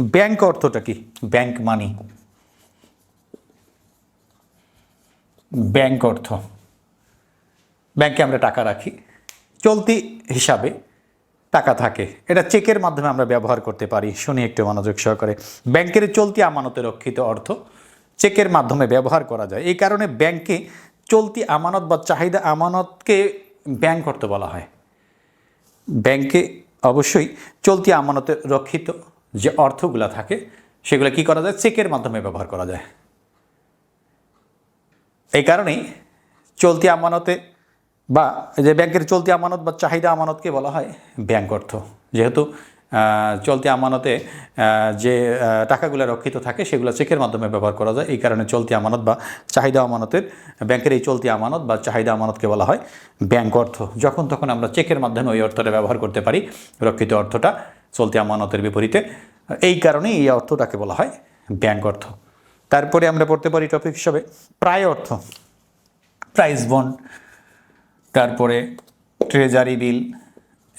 Bank অর্থটা কি? Bank মানি। Bank অর্থ। ব্যাংকে আমরা টাকা রাখি। চলতি হিসাবে টাকা থাকে। এটা চেকের মাধ্যমে আমরা ব্যবহার করতে পারি। শুনি একটু মনোযোগ সহকারে। ব্যাংকের চলতি আমানতে রক্ষিত অর্থ চেকের মাধ্যমে ব্যবহার করা যায়। এই কারণে ব্যাংকে চলতি আমানত বা চাহিদা আমানতকে ব্যাংক অর্থ বলা হয়। ব্যাংকে অবশ্যই চলতি আমানতে রক্ষিত যে অর্থগুলা থাকে, সেগুলো কি করা যায়? চেকের মাধ্যমে ব্যবহার করা যায়। এই কারণেই চলতি আমানতে বা যে ব্যাংকের চলতি আমানত বা চাহিদা আমানতকে বলা হয় ব্যাংক অর্থ। যেহেতু চলতি আমানতে যে টাকাগুলো রক্ষিত থাকে, সেগুলো চেকের মাধ্যমে ব্যবহার করা যায়। এই কারণে চলতি আমানত বা চাহিদা আমানতের, ব্যাংকের এই চলতি আমানত বা চাহিদা আমানতকে বলা হয় ব্যাংক অর্থ। যখন তখন আমরা চেকের মাধ্যমে ওই অর্থটা ব্যবহার করতে পারি, রক্ষিত অর্থটা। চলতি আমানতের বিপরীতে। এই কারণে এই অর্থটাকে বলা হয় ব্যাংক অর্থ। তারপরে আমরা পড়তে পারি টপিক হিসাবে প্রায় অর্থ। প্রাইস বন্ড তারপরে ট্রেজারি বিল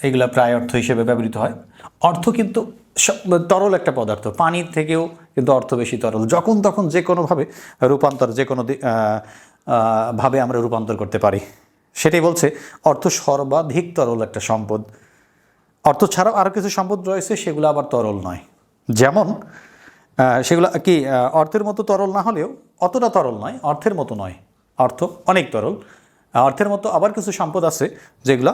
এগুলা প্রায় অর্থ হিসেবে ব্যবহৃত হয়। অর্থ কিন্তু তরল একটা পদার্থ। পানির থেকেও কিন্তু অর্থ বেশি তরল। যখন তখন যে কোনোভাবে রূপান্তর, যে কোনো ভাবে আমরা রূপান্তর করতে পারি। সেটাই বলছে অর্থ সর্বাধিক তরল একটা সম্পদ। অর্থ ছাড়াও আরও কিছু সম্পদ রয়েছে, সেগুলো আবার তরল নয়। যেমন সেগুলো কি অর্থের মতো তরল না হলেও অতটা তরল নয়, অর্থের মতো নয়। অর্থ অনেক তরল। অর্থের মতো আবার কিছু সম্পদ আছে যেগুলো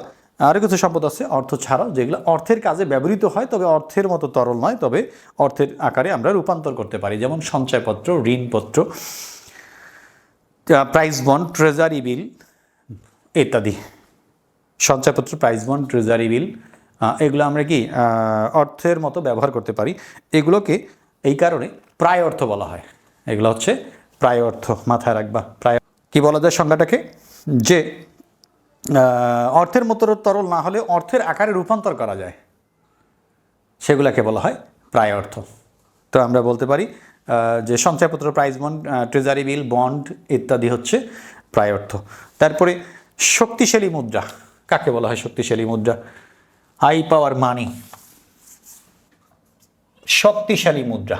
আরও কিছু সম্পদ আছে অর্থ ছাড়াও যেগুলো অর্থের কাজে ব্যবহৃত হয়, তবে অর্থের মতো তরল নয়, তবে অর্থের আকারে আমরা রূপান্তর করতে পারি। যেমন সঞ্চয়পত্র, ঋণপত্র প্রাইজ বন্ড ট্রেজারি বিল ইত্যাদি। সঞ্চয়পত্র প্রাইজ বন্ড ট্রেজারি বিল এগুলো আমরা কি অর্থের মতো ব্যবহার করতে পারি। এগুলোকে এই কারণে প্রায় অর্থ বলা হয়। এগুলো হচ্ছে প্রায় অর্থ মাথায় রাখবা, প্রায় কি বলা যায় সংজ্ঞাটাকে? যে অর্থের মতো তরল না হলে অর্থের আকারে রূপান্তর করা যায়। সেগুলোকে বলা হয় প্রায় অর্থ তো আমরা বলতে পারি যে সঞ্চয়পত্র prize bond treasury bill, bond ইত্যাদি হচ্ছে প্রায় অর্থ তারপরে শক্তিশালী মুদ্রা। কাকে বলা হয় শক্তিশালী মুদ্রা? High power money. শক্তিশালী মুদ্রা।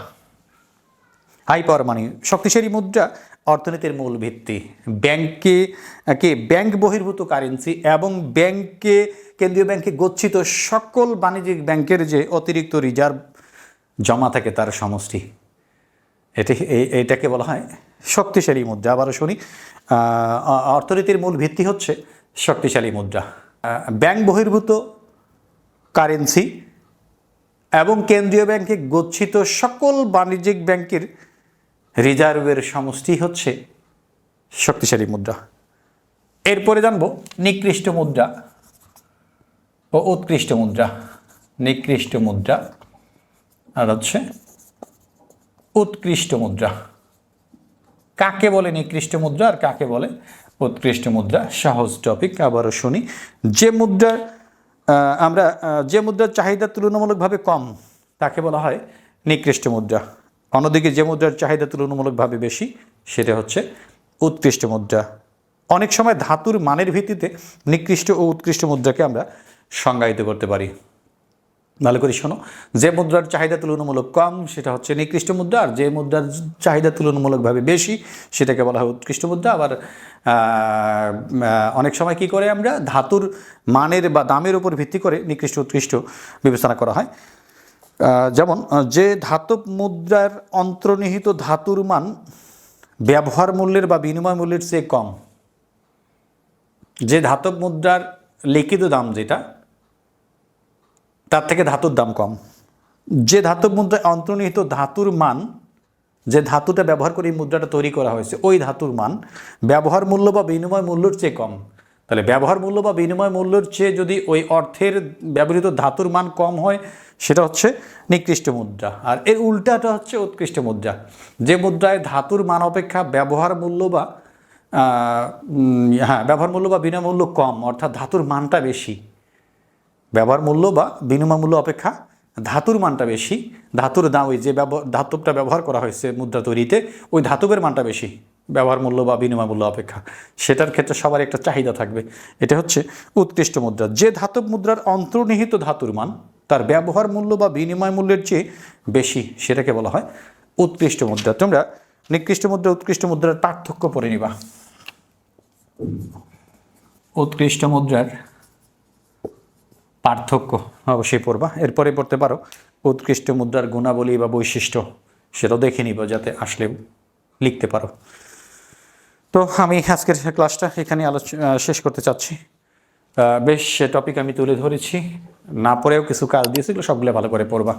হাই পাওয়ার মানি, শক্তিশালী মুদ্রা অর্থনীতির মূল ভিত্তি। ব্যাংকে, কে, ব্যাংক বহির্ভূত কারেন্সি এবং ব্যাংকে, কেন্দ্রীয় ব্যাংকে গচ্ছিত সকল বাণিজ্যিক ব্যাংকের যে অতিরিক্ত রিজার্ভ জমা থাকে তার সমষ্টি। এটি এটাকে বলা হয় শক্তিশালী মুদ্রা। আবারও শুনি অর্থনীতির মূল ভিত্তি হচ্ছে শক্তিশালী মুদ্রা। ব্যাংক বহির্ভূত কারেন্সি এবং কেন্দ্রীয় ব্যাংকে গচ্ছিত সকল বাণিজ্যিক ব্যাংকের রিজার্ভের সমষ্টি হচ্ছে শক্তিশালী মুদ্রা। এরপরে জানব নিকৃষ্ট মুদ্রা ও উৎকৃষ্ট মুদ্রা। নিকৃষ্ট মুদ্রা আর হচ্ছে উৎকৃষ্ট মুদ্রা। কাকে বলে নিকৃষ্ট মুদ্রা আর কাকে বলে উৎকৃষ্ট মুদ্রা? সহজ টপিক আবারও শুনি। যে মুদ্রার আমরা যে মুদ্রার চাহিদা তুলনামূলকভাবে কম, তাকে বলা হয় নিকৃষ্ট মুদ্রা। অন্যদিকে যে মুদ্রার চাহিদা তুলনামূলকভাবে বেশি, সেটা হচ্ছে উৎকৃষ্ট মুদ্রা। অনেক সময় ধাতুর মানের ভিত্তিতে নিকৃষ্ট ও উৎকৃষ্ট মুদ্রাকে আমরা সংজ্ঞায়িত করতে পারি। ভালো করে শোনো যে মুদ্রার চাহিদা তুলনামূলক কম, সেটা হচ্ছে নিকৃষ্ট মুদ্রা, আর যে মুদ্রার চাহিদা তুলনামূলকভাবে বেশি, সেটাকে বলা হয় উৎকৃষ্ট মুদ্রা। আবার অনেক সময় কি করে আমরা? ধাতুর মানের বা দামের উপর ভিত্তি করে নিকৃষ্ট, উৎকৃষ্ট বিবেচনা করা হয়। যেমন, যে ধাতব মুদ্রার অন্তর্নিহিত ধাতুর মান ব্যবহার মূল্যের বা বিনিময় মূল্যের চেয়ে কম। যে ধাতব মুদ্রার লিখিত দাম যেটা তার থেকে ধাতুর দাম কম। যে ধাতব মুদ্রায় অন্তর্নিহিত ধাতুর মান, যে ধাতুটা ব্যবহার করে এই মুদ্রাটা তৈরি করা হয়েছে, ওই ধাতুর মান ব্যবহার মূল্য বা বিনিময় মূল্যর চেয়ে কম। তাহলে ব্যবহার মূল্য বা বিনিময় মূল্যের চেয়ে যদি ওই অর্থের ব্যবহৃত ধাতুর মান কম হয়, সেটা হচ্ছে নিকৃষ্ট মুদ্রা। আর এর উল্টাটা হচ্ছে উৎকৃষ্ট মুদ্রা। যে মুদ্রায় ধাতুর মান অপেক্ষা ব্যবহার মূল্য বা হ্যাঁ ব্যবহার মূল্য বা বিনিময় মূল্য কম, অর্থাৎ ধাতুর মানটা বেশি ব্যবহার মূল্য বা বিনিময় মূল্য অপেক্ষা ধাতুর মানটা বেশি। ধাতুর দাম ওই যে ব্যব- ধাতবটা ব্যবহার করা হয়েছে মুদ্রা তৈরিতে, ওই ধাতবের মানটা বেশি, ব্যবহার মূল্য বা বিনিময় মূল্য অপেক্ষা। সেটার ক্ষেত্রে সবার একটা চাহিদা থাকবে। এটা হচ্ছে উৎকৃষ্ট মুদ্রা। যে ধাতব মুদ্রার অন্তর্নিহিত ধাতুর মান, তার ব্যবহার মূল্য বা বিনিময় মূল্যের চেয়ে বেশি, সেটাকে বলা হয় উৎকৃষ্ট মুদ্রা। তোমরা নিকৃষ্ট মুদ্রা, উৎকৃষ্ট মুদ্রার পার্থক্য পড়ে নিবা। উৎকৃষ্ট মুদ্রার পার্থক্য অবশ্যই পড়বা। এরপরে পড়তে পারো, উৎকৃষ্ট মুদ্রার গুণাবলী বা বৈশিষ্ট্য, সেটাও দেখে নিব যাতে আসলে লিখতে পারো। তো আমি আজকের ক্লাসটা এখানে আলোচনা শেষ করতে চাচ্ছি। বেশ টপিক আমি তুলে ধরেছি। না পড়েও কিছু কাজ দিয়েছিল সবগুলো ভালো করে পড়বা।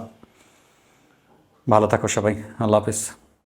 ভালো থাকো সবাই, আল্লাহ হাফিজ।